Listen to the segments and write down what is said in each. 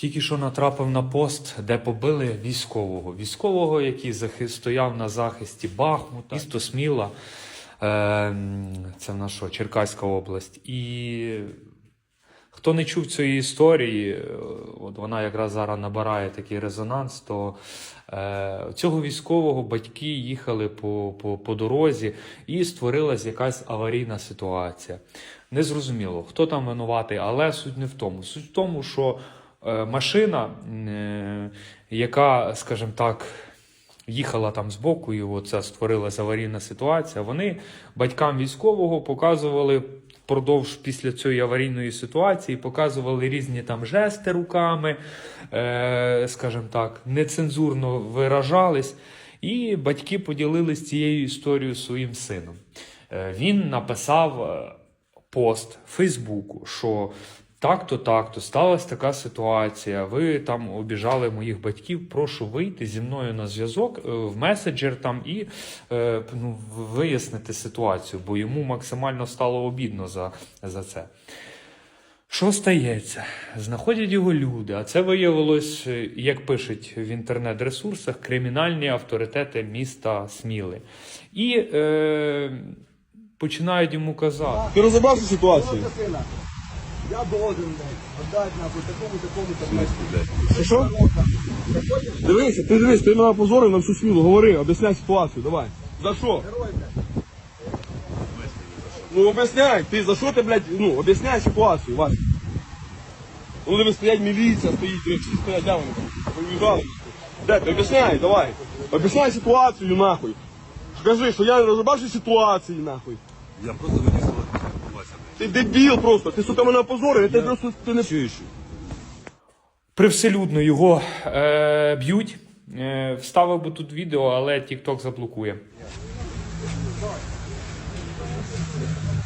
Тільки що натрапив на пост, де побили військового. Військового, який захи- стояв на захисті Бахмута, місто Сміла. Е, це що, Черкаська область. І хто не чув цієї історії, от вона якраз зараз набирає такий резонанс, то е, цього військового батьки їхали по, по, по дорозі і створилась якась аварійна ситуація. Незрозуміло, хто там винуватий, але суть не в тому. Суть в тому, що машина, е, яка, скажімо так, їхала там збоку, і оце створилася аварійна ситуація. Вони батькам військового показували впродовж після цієї аварійної ситуації, показували різні там жести руками, е, скажімо так, нецензурно виражались. І батьки поділились цією історією своїм сином. Е, він написав е, пост в Фейсбуку, що так-то, так-то, сталася така ситуація. Ви там обіжали моїх батьків. Прошу вийти зі мною на зв'язок е, в меседжер там і е, ну, вияснити ситуацію, бо йому максимально стало обідно за, за це. Що стається? Знаходять його люди, а це виявилось, е, як пишуть в інтернет-ресурсах, кримінальні авторитети міста Сміли. І е, починають йому казати. Ти розібрався ситуацію? Я должен, блядь, отдать нахуй такому, такому, такому. Що, що? Дивися, ти дивись, ти мене позорив на всю смілу. Говори, об'ясняй ситуацію, давай. За що? Герой, блядь. Ну об'ясняй, ти за що ти, блядь, ну, об'ясняй ситуацію, Вася. Ну дивись, стоять міліція, стоїть, дивись, всі стоять, де вони там? Поїжджали. Де ти, об'ясняй, давай. Об'ясняй ситуацію, нахуй. Скажи, що я не розібрався ситуації, нахуй. Я просто Вася, Ти дебіл просто, ти, сука, мене опозорив, я тебе просто, ти не... чуєш? Привселюдно його е, б'ють. Е, вставив би тут відео, але TikTok заблокує.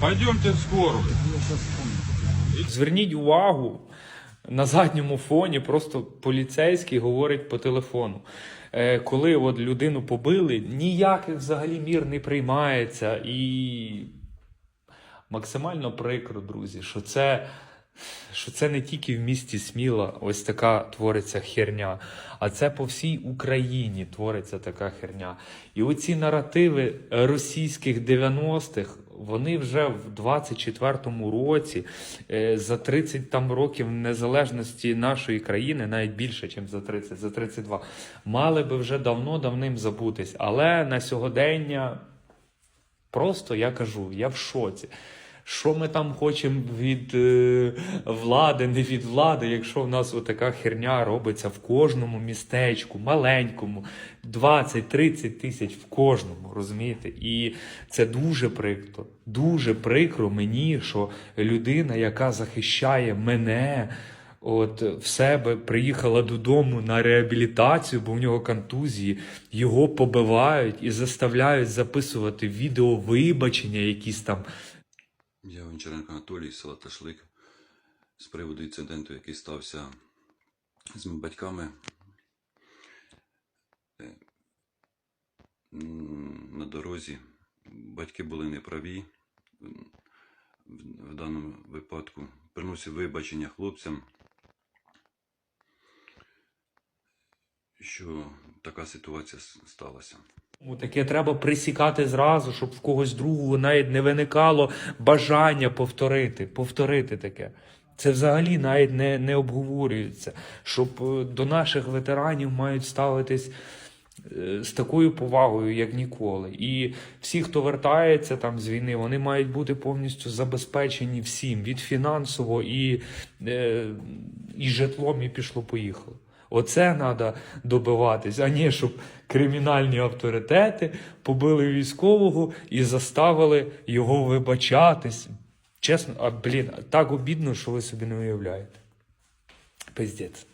Пойдемте в скорую. Зверніть увагу, на задньому фоні просто поліцейський говорить по телефону. Е, коли от людину побили, ніяких взагалі мір не приймається. І максимально прикро, друзі, що це, що це не тільки в місті Сміла ось така твориться херня, а це по всій Україні твориться така херня. І оці наративи російських 90-х, вони вже в 24-му році, е, за 30 там років незалежності нашої країни, навіть більше, ніж за 30, за 32, мали би вже давно-давним забутись. Але на сьогодення Просто я кажу, я в шоці. Що ми там хочемо від е, влади, не від влади, якщо в нас отака херня робиться в кожному містечку, маленькому, 20-30 тисяч в кожному, розумієте? І це дуже прикро. Дуже прикро мені, що людина, яка захищає мене, от в себе приїхала додому на реабілітацію, бо в нього контузії, його побивають і заставляють записувати відео вибачення, якісь там. Я Гончаренко Анатолій, села Ташлик. З приводу інциденту, який стався з моїми батьками. Е, На дорозі батьки були неправі в- в даному випадку. Приносив вибачення хлопцям, що така ситуація сталася. Таке треба присікати зразу, щоб в когось другого навіть не виникало бажання повторити, повторити таке. Це взагалі навіть не, не обговорюється. Щоб е, до наших ветеранів мають ставитись е, з такою повагою, як ніколи. І всі, хто вертається там з війни, вони мають бути повністю забезпечені всім від фінансово і, е, і житлом, і пішло-поїхало. Оце треба добиватись, а не щоб кримінальні авторитети побили військового і заставили його вибачатись. Чесно, а блін, так обідно, що ви собі не уявляєте. Пиздець.